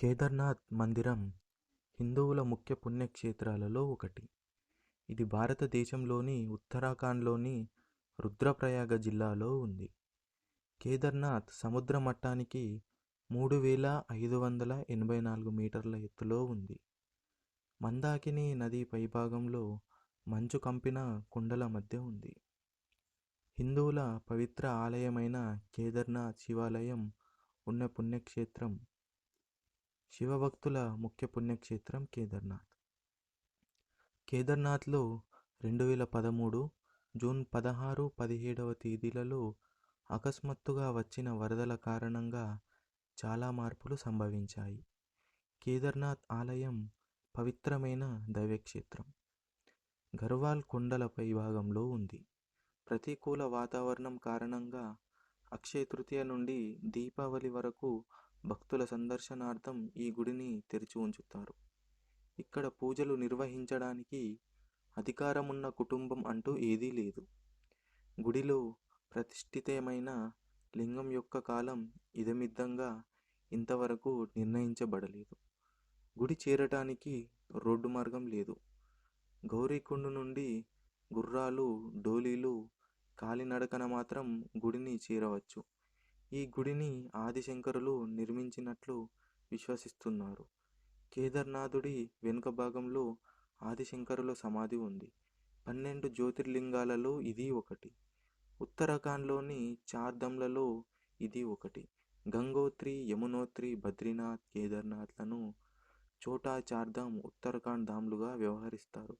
కేదార్నాథ్ మందిరం హిందువుల ముఖ్య పుణ్యక్షేత్రాలలో ఒకటి. ఇది భారతదేశంలోని ఉత్తరాఖండ్లోని రుద్రప్రయాగ జిల్లాలో ఉంది. కేదార్నాథ్ సముద్ర మట్టానికి మూడు వేల ఐదు వందల ఎనభై నాలుగు మీటర్ల ఎత్తులో ఉంది. మందాకిని నది పైభాగంలో మంచు కంపిన కొండల మధ్య ఉంది. హిందువుల పవిత్ర ఆలయమైన కేదార్నాథ్ శివాలయం ఉన్న పుణ్యక్షేత్రం శివభక్తుల ముఖ్య పుణ్యక్షేత్రం కేదార్నాథ్. కేదార్నాథ్లో రెండు వేల పదమూడు జూన్ పదహారు పదిహేడవ తేదీలలో అకస్మాత్తుగా వచ్చిన వరదల కారణంగా చాలా మార్పులు సంభవించాయి. కేదార్నాథ్ ఆలయం పవిత్రమైన దైవక్షేత్రం. గర్వాల్ కొండల పైభాగంలో ఉంది. ప్రతికూల వాతావరణం కారణంగా అక్షయ తృతీయ నుండి దీపావళి వరకు భక్తుల సందర్శనార్థం ఈ గుడిని తెరిచి ఉంచుతారు. ఇక్కడ పూజలు నిర్వహించడానికి అధికారమున్న కుటుంబం అంటూ ఏదీ లేదు. గుడిలో ప్రతిష్ఠితమైన లింగం యొక్క కాలం ఇదమిద్దంగా ఇంతవరకు నిర్ణయించబడలేదు. గుడి చేరటానికి రోడ్డు మార్గం లేదు. గౌరీకుండు నుండి గుర్రాలు డోలీలు కాలినడకన మాత్రం గుడిని చేరవచ్చు. ఈ గుడిని ఆదిశంకరులు నిర్మించినట్లు విశ్వసిస్తున్నారు. కేదార్నాథుడి వెనుక భాగంలో ఆదిశంకరుల సమాధి ఉంది. పన్నెండు జ్యోతిర్లింగాలలో ఇది ఒకటి. ఉత్తరాఖండ్లోని చార్ధంలలో ఇది ఒకటి. గంగోత్రి యమునోత్రి బద్రీనాథ్ కేదార్నాథ్లను చోటా చార్ధం ఉత్తరాఖండ్ ధామ్లుగా వ్యవహరిస్తారు.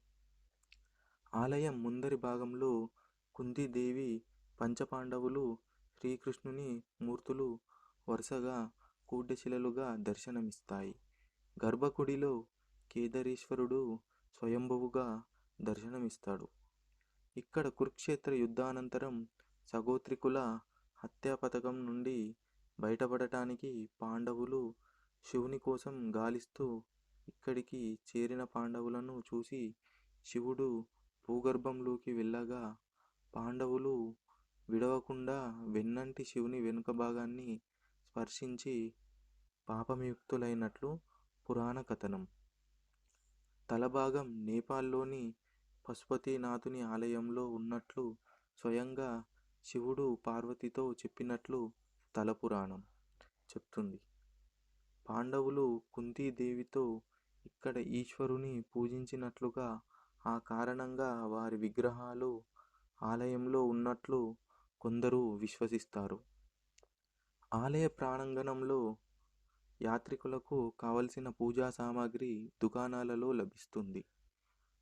ఆలయం ముందరి భాగంలో కుందిదేవి పంచపాండవులు శ్రీకృష్ణుని మూర్తులు వరుసగా కూడ్యశిలలుగా దర్శనమిస్తాయి. గర్భగుడిలో కేదారేశ్వరుడు స్వయంభువుగా దర్శనమిస్తాడు. ఇక్కడ కురుక్షేత్ర యుద్ధానంతరం సగోత్రికుల హత్యా పథకం నుండి బయటపడటానికి పాండవులు శివుని కోసం గాలిస్తూ ఇక్కడికి చేరిన పాండవులను చూసి శివుడు భూగర్భంలోకి వెళ్ళగా పాండవులు విడవకుండా వెన్నంటి శివుని వెనుక భాగాన్ని స్పర్శించి పాపముక్తులైనట్లు పురాణ కథనం. తలభాగం నేపాల్లోని పశుపతినాథుని ఆలయంలో ఉన్నట్లు స్వయంగా శివుడు పార్వతితో చెప్పినట్లు తల పురాణం చెప్తుంది. పాండవులు కుంతీదేవితో ఇక్కడ ఈశ్వరుని పూజించినట్లుగా ఆ కారణంగా వారి విగ్రహాలు ఆలయంలో ఉన్నట్లు కొందరు విశ్వసిస్తారు. ఆలయ ప్రాంగణంలో యాత్రికులకు కావలసిన పూజా సామాగ్రి దుకాణాలలో లభిస్తుంది.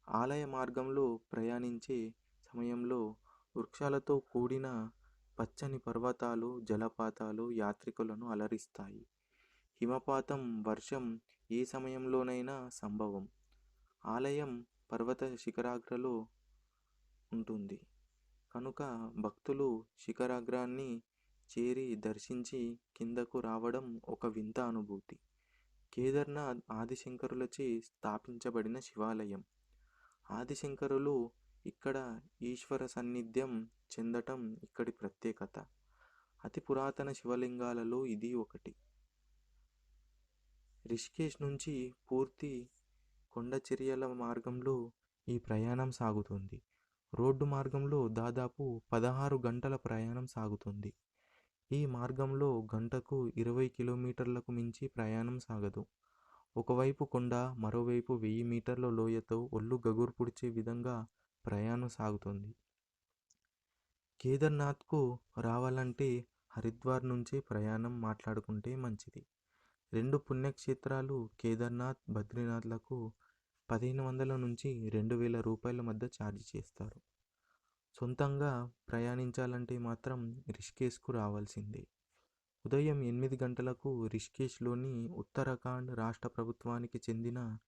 ఆలయ మార్గంలో ప్రయాణించే సమయంలో వృక్షాలతో కూడిన పచ్చని పర్వతాలు జలపాతాలు యాత్రికులను అలరిస్తాయి. హిమపాతం వర్షం ఏ సమయంలోనైనా సంభవం. ఆలయం పర్వత శిఖరాగ్రలో ఉంటుంది. కనుక భక్తులు శిఖరాగ్రాన్ని చేరి దర్శించి కిందకు రావడం ఒక వింత అనుభూతి. కేదార్నాథ్ ఆదిశంకరులచే స్థాపించబడిన శివాలయం. ఆదిశంకరులు ఇక్కడ ఈశ్వర సన్నిధ్యం చెందటం ఇక్కడి ప్రత్యేకత. అతి పురాతన శివలింగాలలో ఇది ఒకటి. రిషికేష్ నుంచి పూర్తి కొండచర్యల మార్గంలో ఈ ప్రయాణం సాగుతుంది. రోడ్డు మార్గంలో దాదాపు పదహారు గంటల ప్రయాణం సాగుతుంది. ఈ మార్గంలో గంటకు ఇరవై కిలోమీటర్లకు మించి ప్రయాణం సాగదు. ఒకవైపు కొండ మరోవైపు వెయ్యి మీటర్ల లోయతో ఒళ్ళు గగురు పుడిచే విధంగా ప్రయాణం సాగుతుంది. కేదార్నాథ్కు రావాలంటే హరిద్వార్ నుంచే ప్రయాణం మాట్లాడుకుంటే మంచిది. రెండు పుణ్యక్షేత్రాలు కేదార్నాథ్ బద్రీనాథ్లకు పదిహేను వందల నుంచి రెండు వేల రూపాయల మధ్య ఛార్జ్ చేస్తారు. సొంతంగా ప్రయాణించాలంటే మాత్రం రిషికేశ్కు రావాల్సిందే. ఉదయం ఎనిమిది గంటలకు రిషికేశ్లోని ఉత్తరాఖండ్ రాష్ట్ర ప్రభుత్వానికి చెందిన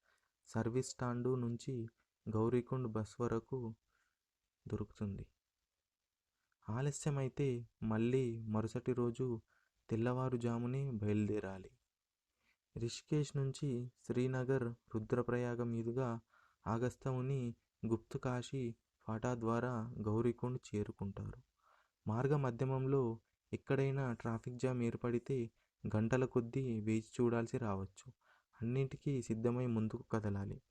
సర్వీస్ స్టాండు నుంచి గౌరీకుండ్ బస్ వరకు దొరుకుతుంది. ఆలస్యమైతే మళ్ళీ మరుసటి రోజు తెల్లవారుజామునే బయలుదేరాలి. రిషికేశ్ నుంచి శ్రీనగర్ రుద్రప్రయాగ మీదుగా ఆగస్తముని గుప్తు కాశీ ఫాటా ద్వారా గౌరీకుండ్ చేరుకుంటారు. మార్గ మధ్యమంలో ఎక్కడైనా ట్రాఫిక్ జామ్ ఏర్పడితే గంటల కొద్దీ వేచి చూడాల్సి రావచ్చు. అన్నింటికీ సిద్ధమై ముందుకు కదలాలి.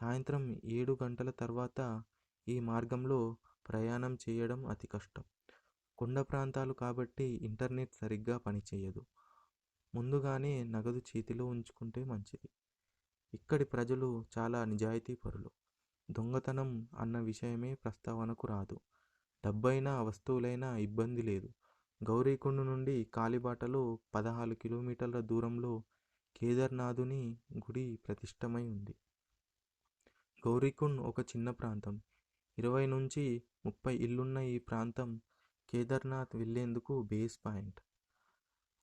సాయంత్రం ఏడు గంటల తర్వాత ఈ మార్గంలో ప్రయాణం చేయడం అతి కష్టం. కొండ ప్రాంతాలు కాబట్టి ఇంటర్నెట్ సరిగ్గా పనిచేయదు. ముందుగానే నగదు చేతిలో ఉంచుకుంటే మంచిది. ఇక్కడి ప్రజలు చాలా నిజాయితీ పరులు దొంగతనం అన్న విషయమే ప్రస్తావనకు రాదు. డబ్బైనా వస్తువులైనా ఇబ్బంది లేదు. గౌరీకొండ నుండి కాలిబాటలో పదహారు కిలోమీటర్ల దూరంలో కేదార్నాథుని గుడి ప్రతిష్టమై ఉంది. గౌరీకుండ్ ఒక చిన్న ప్రాంతం. ఇరవై నుంచి ముప్పై ఇల్లున్న ఈ ప్రాంతం కేదార్నాథ్ వెళ్ళేందుకు బేస్ పాయింట్.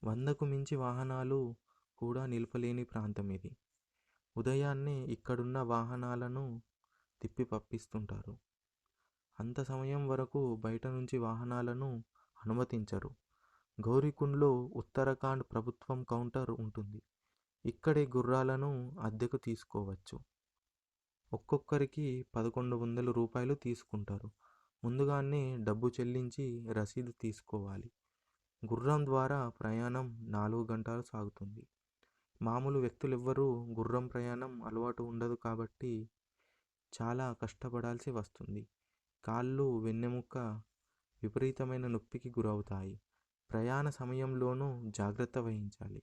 వందకు మించి వాహనాలు కూడా నిలపలేని ప్రాంతం ఇది. ఉదయాన్నే ఇక్కడున్న వాహనాలను తిప్పి పంపిస్తుంటారు అంత సమయం వరకు బయట నుంచి వాహనాలను అనుమతించరు. గౌరీకుండ్లో ఉత్తరాఖండ్ ప్రభుత్వం కౌంటర్ ఉంటుంది. ఇక్కడే గుర్రాలను అద్దెకు తీసుకోవచ్చు. ఒక్కొక్కరికి పదకొండు వందల రూపాయలు తీసుకుంటారు. ముందుగానే డబ్బు చెల్లించి రసీదు తీసుకోవాలి. గుర్రం ద్వారా ప్రయాణం నాలుగు గంటలు సాగుతుంది. మామూలు వ్యక్తులు ఎవ్వరూ గుర్రం ప్రయాణం అలవాటు ఉండదు కాబట్టి చాలా కష్టపడాల్సి వస్తుంది. కాళ్ళు వెన్నెముక విపరీతమైన నొప్పికి గురవుతాయి. ప్రయాణ సమయంలోనూ జాగ్రత్త వహించాలి.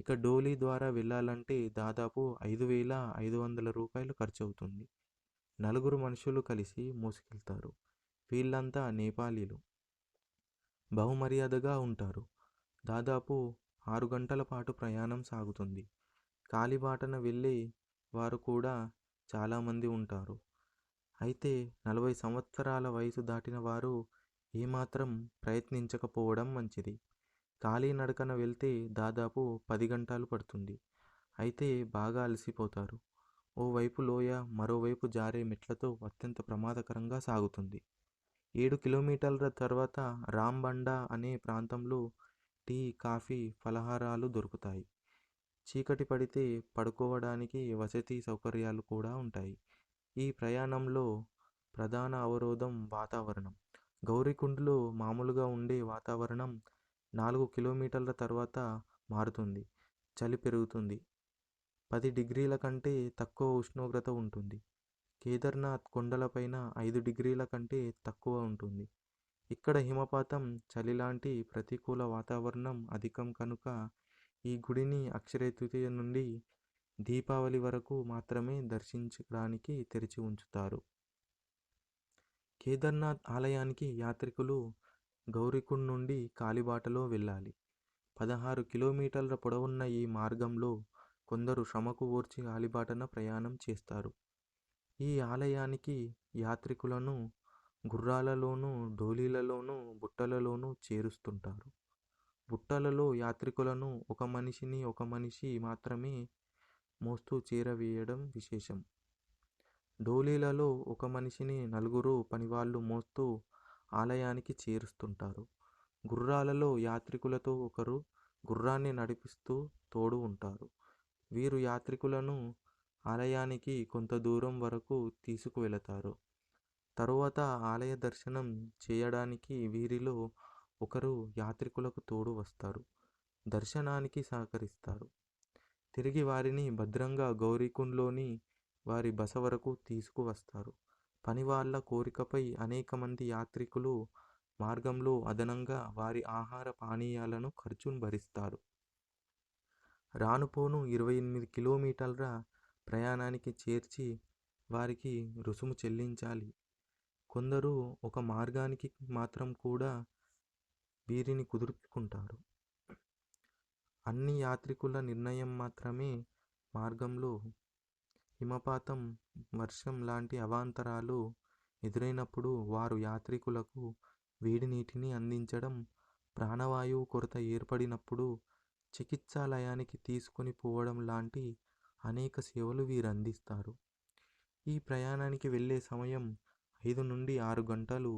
ఇక డోలీ ద్వారా వెళ్ళాలంటే దాదాపు ఐదు వేల ఐదు వందల రూపాయలు ఖర్చు అవుతుంది నలుగురు మనుషులు కలిసి మోసుకెళ్తారు. వీళ్ళంతా నేపాలీలు. బహుమర్యాదగా ఉంటారు. దాదాపు ఆరు గంటల పాటు ప్రయాణం సాగుతుంది. కాలిబాటన వెళ్ళే వారు కూడా చాలామంది ఉంటారు. అయితే నలభై సంవత్సరాల వయసు దాటిన వారు ఏమాత్రం ప్రయత్నించకపోవడం మంచిది. కాలినడకన వెళ్తే దాదాపు పది గంటలు పడుతుంది. అయితే బాగా అలసిపోతారు. ఓవైపు లోయ మరోవైపు జారే మెట్లతో అత్యంత ప్రమాదకరంగా సాగుతుంది. ఏడు కిలోమీటర్ల తర్వాత రాంబండా అనే ప్రాంతంలో టీ కాఫీ ఫలహారాలు దొరుకుతాయి. చీకటి పడితే పడుకోవడానికి వసతి సౌకర్యాలు కూడా ఉంటాయి. ఈ ప్రయాణంలో ప్రధాన అవరోధం వాతావరణం. గౌరీకుండ్లో మామూలుగా ఉండే వాతావరణం నాలుగు కిలోమీటర్ల తర్వాత మారుతుంది. చలి పెరుగుతుంది. పది డిగ్రీల కంటే తక్కువ ఉష్ణోగ్రత ఉంటుంది. కేదార్నాథ్ కొండలపైన ఐదు డిగ్రీల కంటే తక్కువ ఉంటుంది. ఇక్కడ హిమపాతం చలి లాంటి ప్రతికూల వాతావరణం అధికం కనుక ఈ గుడిని అక్షయ తృతీయ నుండి దీపావళి వరకు మాత్రమే దర్శించడానికి తెరిచి ఉంచుతారు. కేదార్నాథ్ ఆలయానికి యాత్రికులు గౌరీకుండ్ నుండి కాలిబాటలో వెళ్ళాలి. పదహారు కిలోమీటర్ల పొడవున్న ఈ మార్గంలో కొందరు శ్రమకు ఓర్చి కాలిబాటన ప్రయాణం చేస్తారు. ఈ ఆలయానికి యాత్రికులను గుర్రాలలోనూ డోలీలలోనూ బుట్టలలోనూ చేరుస్తుంటారు. బుట్టలలో యాత్రికులను ఒక మనిషిని ఒక మనిషి మాత్రమే మోస్తూ చేరవేయడం విశేషం. డోలీలలో ఒక మనిషిని నలుగురు పనివాళ్ళు మోస్తూ ఆలయానికి చేరుస్తుంటారు. గుర్రాలలో యాత్రికులతో ఒకరు గుర్రాన్ని నడిపిస్తూ తోడు ఉంటారు. వీరు యాత్రికులను ఆలయానికి కొంత దూరం వరకు తీసుకువెళతారు. తరువాత ఆలయ దర్శనం చేయడానికి వీరిలో ఒకరు యాత్రికులకు తోడు వస్తారు. దర్శనానికి సహకరిస్తారు. తిరిగి వారిని భద్రంగా గౌరీకుండ్లోని వారి బస వరకు తీసుకువస్తారు. పనివాళ్ళ కోరికపై అనేక మంది యాత్రికులు మార్గంలో అదనంగా వారి ఆహార పానీయాలను ఖర్చును భరిస్తారు. రానుపోను ఇరవై ఎనిమిది కిలోమీటర్ల ప్రయాణానికి చేర్చి వారికి రుసుము చెల్లించాలి. కొందరు ఒక మార్గానికి మాత్రం కూడా వీరిని కుదుర్చుకుంటారు. అన్ని యాత్రికుల నిర్ణయం మాత్రమే మార్గంలో. హిమపాతం వర్షం లాంటి అవాంతరాలు ఎదురైనప్పుడు వారు యాత్రికులకు వేడి నీటిని అందించడం ప్రాణవాయువు కొరత ఏర్పడినప్పుడు చికిత్సాలయానికి తీసుకొని పోవడం లాంటి అనేక సేవలు వీరు అందిస్తారు ఈ ప్రయాణానికి వెళ్ళే సమయం ఐదు నుండి ఆరు గంటలు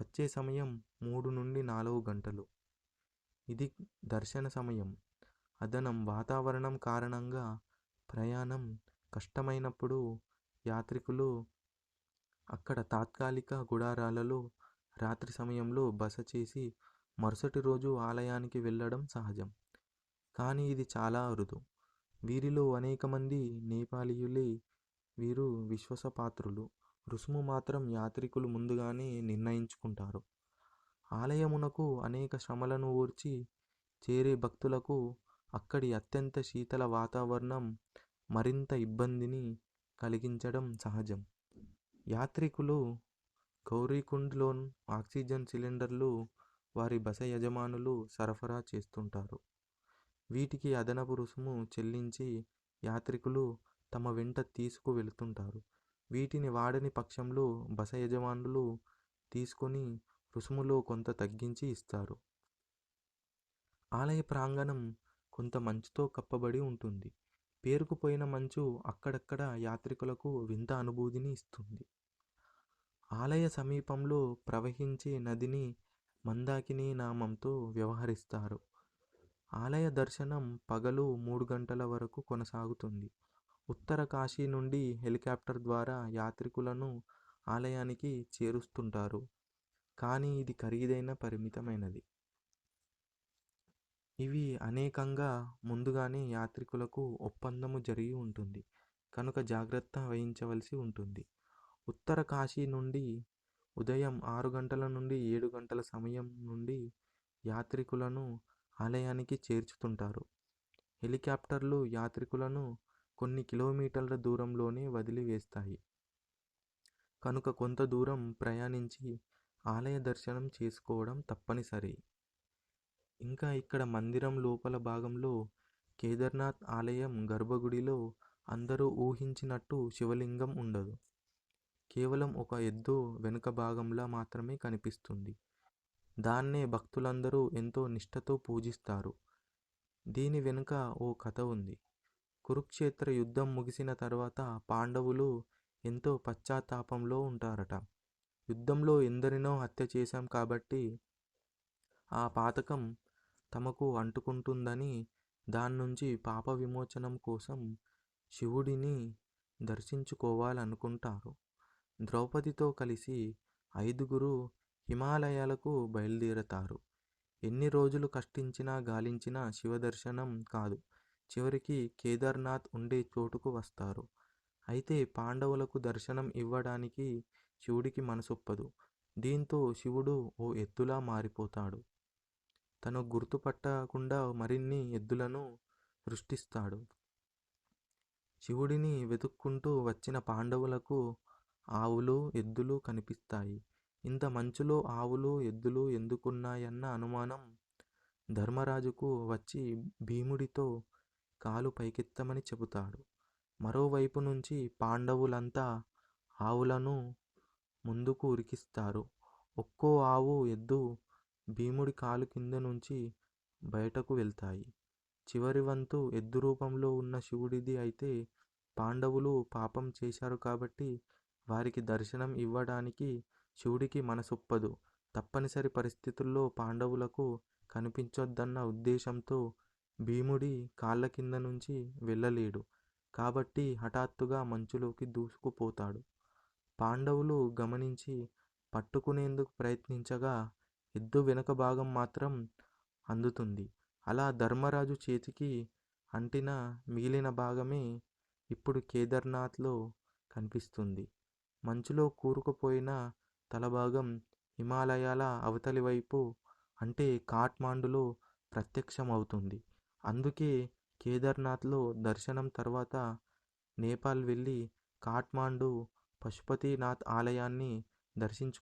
వచ్చే సమయం మూడు నుండి నాలుగు గంటలు. ఇది దర్శన సమయం. అదనం వాతావరణం కారణంగా ప్రయాణం కష్టమైనప్పుడు యాత్రికులు అక్కడ తాత్కాలిక గుడారాలలో రాత్రి సమయంలో బస చేసి మరుసటి రోజు ఆలయానికి వెళ్ళడం సహజం. కానీ ఇది చాలా అరుదు. వీరిలో అనేక మంది నేపాలీయులే వీరు విశ్వాసపాత్రులు. రుసుము మాత్రం యాత్రికులు ముందుగానే నిర్ణయించుకుంటారు. ఆలయమునకు అనేక శ్రమలను ఓర్చి చేరే భక్తులకు అక్కడి అత్యంత శీతల వాతావరణం మరింత ఇబ్బందిని కలిగించడం సహజం. యాత్రికులు గౌరీకుండ్లో ఆక్సిజన్ సిలిండర్లు వారి బస యజమానులు సరఫరా చేస్తుంటారు. వీటికి అదనపు రుసుము చెల్లించి యాత్రికులు తమ వెంట తీసుకు వెళుతుంటారు. వీటిని వాడని పక్షంలో బస యజమానులు తీసుకొని రుసుములో కొంత తగ్గించి ఇస్తారు. ఆలయ ప్రాంగణం కొంత మంచుతో కప్పబడి ఉంటుంది. పేరుకుపోయిన మంచు అక్కడక్కడ యాత్రికులకు వింత అనుభూతిని ఇస్తుంది. ఆలయ సమీపంలో ప్రవహించే నదిని మందాకిని నామంతో వ్యవహరిస్తారు. ఆలయ దర్శనం పగలు మూడు గంటల వరకు కొనసాగుతుంది. ఉత్తర కాశీ నుండి హెలికాప్టర్ ద్వారా యాత్రికులను ఆలయానికి చేరుస్తుంటారు. కానీ ఇది ఖరీదైన పరిమితమైనది. ఇవి అనేకంగా ముందుగానే యాత్రికులకు ఒప్పందము జరిగి ఉంటుంది. కనుక జాగ్రత్త వహించవలసి ఉంటుంది. ఉత్తర కాశీ నుండి ఉదయం ఆరు గంటల నుండి ఏడు గంటల సమయం నుండి యాత్రికులను ఆలయానికి చేర్చుతుంటారు. హెలికాప్టర్లు యాత్రికులను కొన్ని కిలోమీటర్ల దూరంలోనే వదిలివేస్తాయి. కనుక కొంత దూరం ప్రయాణించి ఆలయ దర్శనం చేసుకోవడం తప్పనిసరి. ఇంకా ఇక్కడ మందిరం లోపల భాగంలో కేదార్నాథ్ ఆలయం గర్భగుడిలో అందరూ ఊహించినట్టు శివలింగం ఉండదు. కేవలం ఒక ఎద్దు వెనుక భాగంలా మాత్రమే కనిపిస్తుంది. దాన్నే భక్తులందరూ ఎంతో నిష్ఠతో పూజిస్తారు. దీని వెనుక ఓ కథ ఉంది. కురుక్షేత్ర యుద్ధం ముగిసిన తర్వాత పాండవులు ఎంతో పశ్చాత్తాపంలో ఉంటారట. యుద్ధంలో ఎందరినో హత్య చేశాం కాబట్టి ఆ పాతకం తమకు అంటుకుంటుందని దాని నుంచి పాప విమోచనం కోసం శివుడిని దర్శించుకోవాలనుకుంటారు. ద్రౌపదితో కలిసి ఐదుగురు హిమాలయాలకు బయలుదేరతారు. ఎన్ని రోజులు కష్టించినా గాలించినా శివదర్శనం కాదు. చివరికి కేదార్నాథ్ ఉండే చోటుకు వస్తారు. అయితే పాండవులకు దర్శనం ఇవ్వడానికి శివుడికి మనసొప్పదు. దీంతో శివుడు ఓ ఎద్దులా మారిపోతాడు. తను గుర్తుపట్టకుండా మరిన్ని ఎద్దులను సృష్టిస్తాడు. శివుడిని వెతుక్కుంటూ వచ్చిన పాండవులకు ఆవులు ఎద్దులు కనిపిస్తాయి. ఇంత మంచులో ఆవులు ఎద్దులు ఎందుకున్నాయన్న అనుమానం ధర్మరాజుకు వచ్చి భీముడితో కాలు పైకెత్తమని చెబుతాడు. మరోవైపు నుంచి పాండవులంతా ఆవులను ముందుకు ఉరికిస్తారు. ఒక్కో ఆవు ఎద్దు భీముడి కాలు కింద నుంచి బయటకు వెళ్తాయి. చివరి వంతు ఎద్దు రూపంలో ఉన్న శివుడిది అయితే పాండవులు పాపం చేశారు కాబట్టి వారికి దర్శనం ఇవ్వడానికి శివుడికి మనసొప్పదు. తప్పనిసరి పరిస్థితుల్లో పాండవులకు కనిపించొద్దన్న ఉద్దేశంతో భీముడి కాళ్ళ కింద నుంచి వెళ్ళలేడు. కాబట్టి హఠాత్తుగా మంచులోకి దూసుకుపోతాడు. పాండవులు గమనించి పట్టుకునేందుకు ప్రయత్నించగా ఎద్దు వెనుక భాగం మాత్రం అందుతుంది. అలా ధర్మరాజు చేతికి అంటిన మిగిలిన భాగమే ఇప్పుడు కేదార్నాథ్లో కనిపిస్తుంది. మంచులో కూరుకుపోయిన తలభాగం హిమాలయాల అవతలి వైపు అంటే కాట్మాండులో ప్రత్యక్షమవుతుంది. అందుకే కేదార్నాథ్లో దర్శనం తర్వాత నేపాల్ వెళ్ళి కాట్మాండు పశుపతినాథ్ ఆలయాన్ని దర్శించు